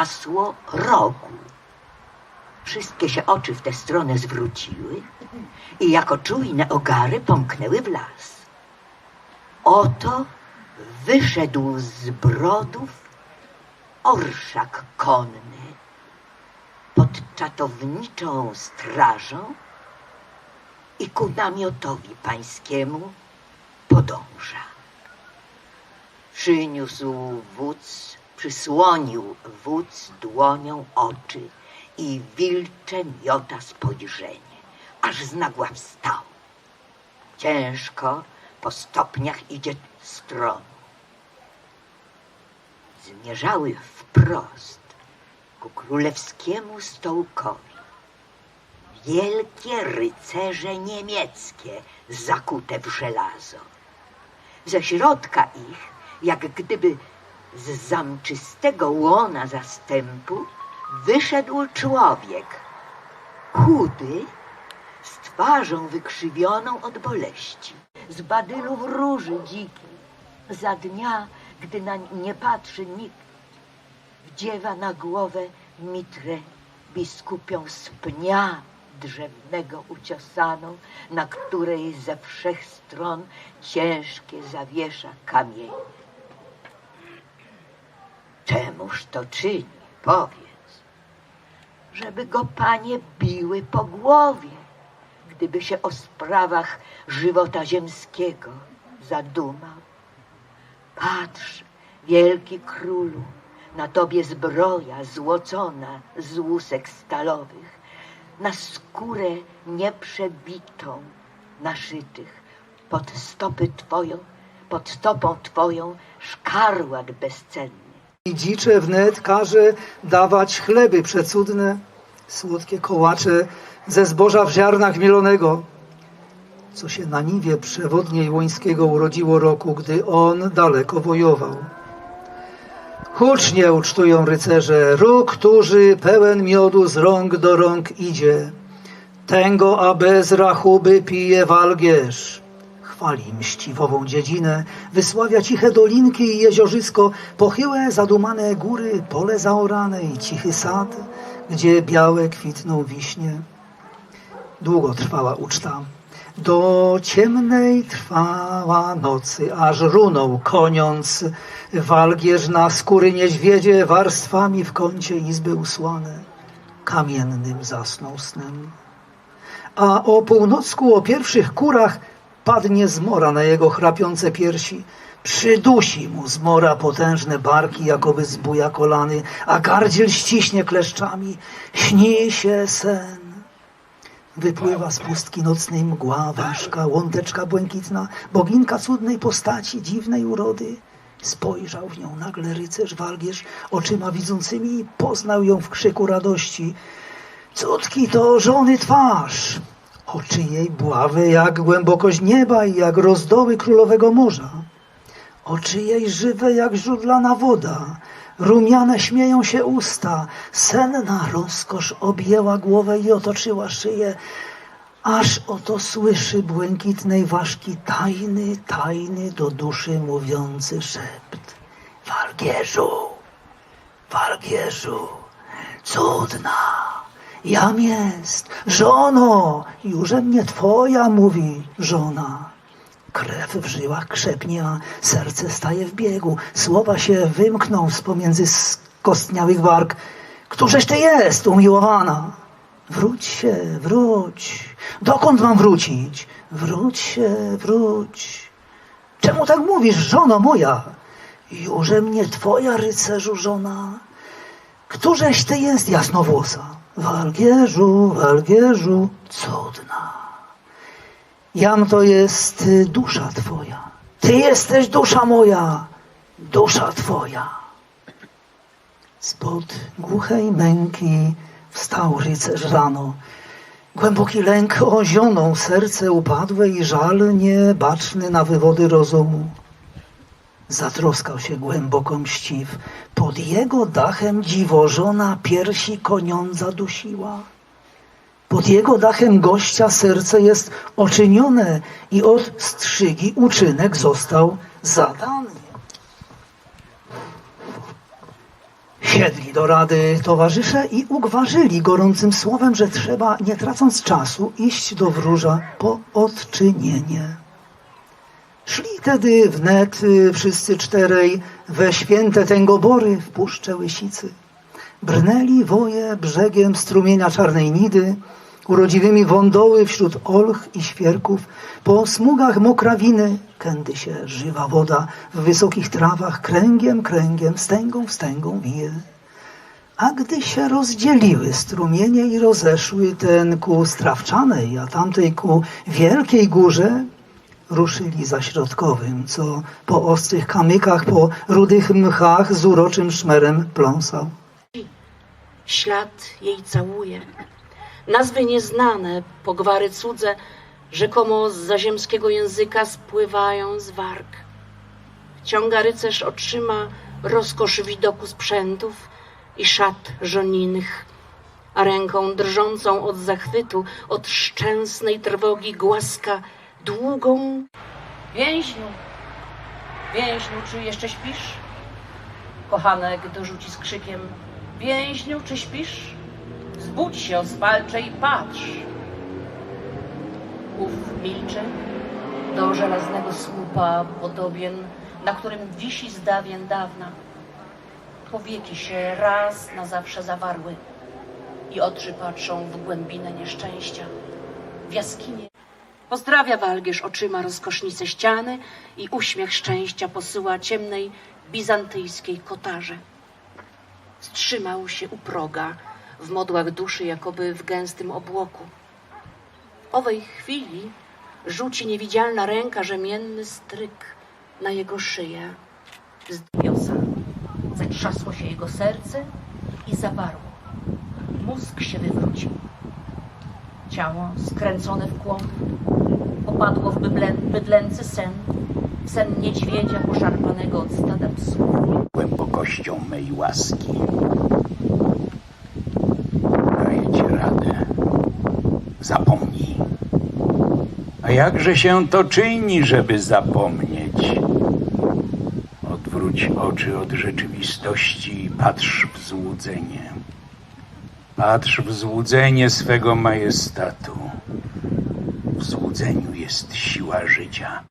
hasło rogu. Wszystkie się oczy w tę stronę zwróciły i jako czujne ogary pomknęły w las. Oto wyszedł z brodów orszak konny pod czatowniczą strażą i ku namiotowi pańskiemu podąża. Przyniósł wódz, przysłonił wódz dłonią oczy i wilcze miota spojrzenie, aż znagła wstał. Ciężko po stopniach idzie stron. Zmierzały wprost ku królewskiemu stołkowi. Wielkie rycerze niemieckie zakute w żelazo. Ze środka ich, jak gdyby z zamczystego łona zastępu, wyszedł człowiek, chudy, z twarzą wykrzywioną od boleści, z badylów róży dzikiej, za dnia, gdy na nie patrzy nikt, wdziewa na głowę mitrę biskupią z pnia drzewnego uciosaną, na której ze wszech stron ciężkie zawiesza kamienie. Czemuż to czyni, powiedz, żeby go panie biły po głowie, gdyby się o sprawach żywota ziemskiego zadumał. Patrz, wielki królu, na tobie zbroja złocona z łusek stalowych, na skórę nieprzebitą naszytych, pod stopy twoją, pod stopą twoją szkarłat bezcenny. I dzicze wnet każe dawać chleby przecudne, słodkie kołacze ze zboża w ziarnach mielonego, co się na niwie przewodniej Łońskiego urodziło roku, gdy on daleko wojował. Hucznie ucztują rycerze, róg, którzy pełen miodu z rąk do rąk idzie. Tęgo, a bez rachuby pije walgierz. Chwali mściwową dziedzinę, wysławia ciche dolinki i jeziorzysко, pochyłe, zadumane góry, pole zaorane i cichy sad, gdzie białe kwitną wiśnie. Długo trwała uczta. Do ciemnej trwała nocy, aż runął koniąc walgierz na skóry niedźwiedzie warstwami w kącie izby usłane. Kamiennym zasnął snem. A o północku o pierwszych kurach padnie zmora na jego chrapiące piersi. Przydusi mu zmora potężne barki, jakoby zbuja kolany, a gardziel ściśnie kleszczami. Śni się sen. Wypływa z pustki nocnej mgła, ważka, łąteczka błękitna, boginka cudnej postaci, dziwnej urody. Spojrzał w nią nagle rycerz walgierz oczyma widzącymi i poznał ją w krzyku radości. Cudki to żony twarz, oczy jej bławe jak głębokość nieba i jak rozdoły królowego morza. Oczy jej żywe jak źródlana woda, rumiane śmieją się usta, senna rozkosz objęła głowę i otoczyła szyję, aż oto słyszy błękitnej ważki tajny, tajny do duszy mówiący szept. Walgierzu, Walgierzu, cudna, jam jest, żono, jurze mnie twoja, mówi żona. Krew w żyłach krzepnie, a serce staje w biegu. Słowa się wymkną z pomiędzy skostniałych warg. Któżeś ty jest, umiłowana? Wróć się, wróć. Dokąd mam wrócić? Wróć się, wróć. Czemu tak mówisz, żono moja? Jurze mnie twoja, rycerzu, żona. Któżeś ty jest, jasnowłosa? Walgierzu, walgierzu, cudna. Jam to jest y, dusza Twoja. Ty jesteś dusza moja, dusza Twoja. Spod głuchej męki wstał rycerz rano. Głęboki lęk ozionął serce upadłe i żal niebaczny na wywody rozumu. Zatroskał się głęboko mściw. Pod jego dachem dziwożona piersi koniądza dusiła. Pod jego dachem gościa serce jest oczynione i od strzygi uczynek został zadany. Siedli do rady towarzysze i ugwarzyli gorącym słowem, że trzeba, nie tracąc czasu, iść do wróża po odczynienie. Szli tedy wnet y, wszyscy czterej we święte tęgobory w puszcze Łysicy. Brnęli woje brzegiem strumienia Czarnej Nidy, urodziwymi wądoły wśród olch i świerków, po smugach mokrawiny kędy się żywa woda w wysokich trawach kręgiem, kręgiem, wstęgą, wstęgą wije. A gdy się rozdzieliły strumienie i rozeszły ten ku Strawczanej, a tamtej ku Wielkiej Górze, ruszyli za środkowym, co po ostrych kamykach, po rudych mchach z uroczym szmerem pląsał. Ślad jej całuje. Nazwy nieznane, pogwary cudze, rzekomo z zaziemskiego języka spływają z warg. Wciąga rycerz oczyma rozkosz widoku sprzętów i szat żoninych, a ręką drżącą od zachwytu, od szczęsnej trwogi głaska długą. Więźniu, więźniu, czy jeszcze śpisz? Kochanek dorzuci z krzykiem: Więźniu, czy śpisz? Zbudź się, ospalcze i patrz. Ów milczy do żelaznego słupa podobien, na którym wisi z dawien dawna. Powieki się raz na zawsze zawarły i oczy patrzą w głębinę nieszczęścia, w jaskinie. Pozdrawia Walgierz oczyma rozkosznice ściany i uśmiech szczęścia posyła ciemnej bizantyjskiej kotarze. Wstrzymał się u proga, w modłach duszy, jakoby w gęstym obłoku. W owej chwili rzuci niewidzialna ręka rzemienny stryk na jego szyję. Zdwiosa. Zatrzasło się jego serce i zawarło. Mózg się wywrócił. Ciało skręcone w kłąb popadło w bydlę, bydlęcy sen, sen niedźwiedzia poszarpanego od stada psów. głębokością mej łaski. Daję ci radę. Zapomnij. A jakże się to czyni, żeby zapomnieć? Odwróć oczy od rzeczywistości i patrz w złudzenie. Patrz w złudzenie swego majestatu. W złudzeniu jest siła życia.